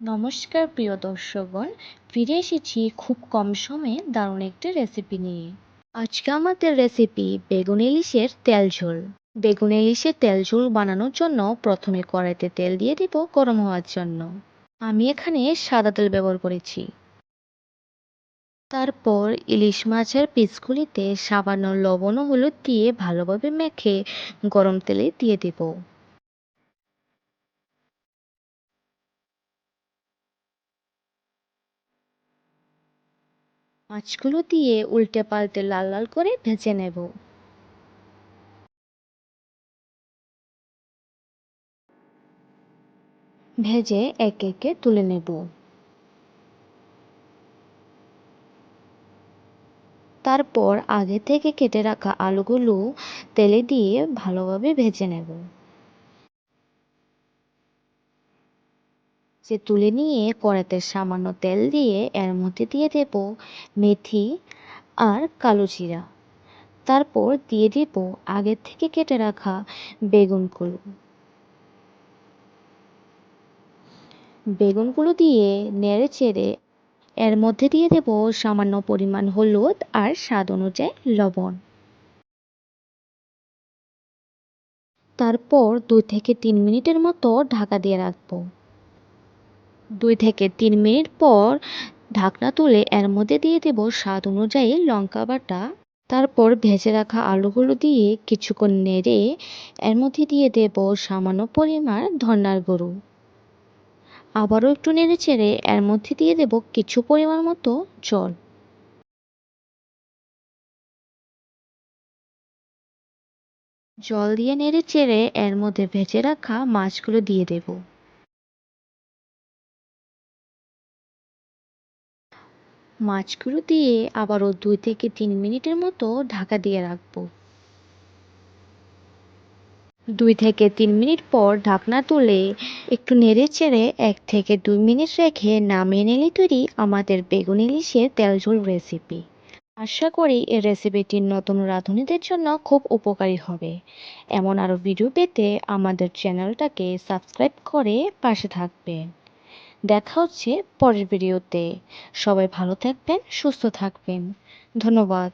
নমস্কার প্রিয় দর্শকগণ, ফিরে এসেছি খুব কম সময়ে দারুণ একটি রেসিপি নিয়ে। আজকে আমাদের রেসিপি বেগুন ইলিশের তেল ঝোল। বেগুন ইলিশের তেল ঝোল বানানোর জন্য প্রথমে কড়াইতে তেল দিয়ে দিব গরম হওয়ার জন্য। আমি এখানে সাদা তেল ব্যবহার করেছি। তারপর ইলিশ মাছের পিসগুলিতে সামান্য লবণ ও হলুদ দিয়ে ভালোভাবে মেখে গরম তেলে দিয়ে দেব। মাছগুলো দিয়ে উল্টে পাল্টে লাল লাল করে ভেজে নেব। ভেজে একে একে তুলে নেব। তারপর আগে থেকে কেটে রাখা আলুগুলো তেলে দিয়ে ভালোভাবে ভেজে নেব। যে তুলে নিয়ে কড়াতে সামান্য তেল দিয়ে এর মধ্যে দিয়ে দেব মেথি আর কালো জিরা। তারপর দিয়ে দেব আগের থেকে কেটে রাখা বেগুন বেগুনগুলো বেগুনগুলো দিয়ে নেড়ে চেড়ে এর মধ্যে দিয়ে দেব সামান্য পরিমাণ হলুদ আর স্বাদ অনুযায়ী লবণ। তারপর দুই থেকে তিন মিনিটের মতো ঢাকা দিয়ে রাখব। দুই থেকে তিন মিনিট পর ঢাকনা তুলে এর মধ্যে দিয়ে দেব স্বাদ অনুযায়ী লঙ্কা বাটা। তারপর ভেজে রাখা আলুগুলো দিয়ে কিছুক্ষণ নেড়ে এর মধ্যে দিয়ে দেব সামান্য পরিমাণ ধনার গুঁড়ো। আবারও একটু নেড়ে চেড়ে এর মধ্যে দিয়ে দেব কিছু পরিমাণ মতো জল। জল দিয়ে নেড়ে চেড়ে এর মধ্যে ভেজে রাখা মাছগুলো দিয়ে দেব। মাছগুলো দিয়ে আবারও দুই থেকে তিন মিনিটের মতো ঢাকা দিয়ে রাখব। দুই থেকে তিন মিনিট পর ঢাকনা তুলে একটু নেড়ে চেড়ে এক থেকে দুই মিনিট রেখে নামিয়ে নিলে তৈরি আমাদের বেগুন ইলিশের তেল ঝোল রেসিপি আশা করি এই রেসিপিটি নতুন রাঁধুনিদের জন্য খুব উপকারী হবে। এমন আরও ভিডিও পেতে আমাদের চ্যানেলটাকে সাবস্ক্রাইব করে পাশে থাকবেন। দেখা হচ্ছে পরের ভিডিওতে। সবাই ভালো থাকবেন সুস্থ থাকবেন। ধন্যবাদ।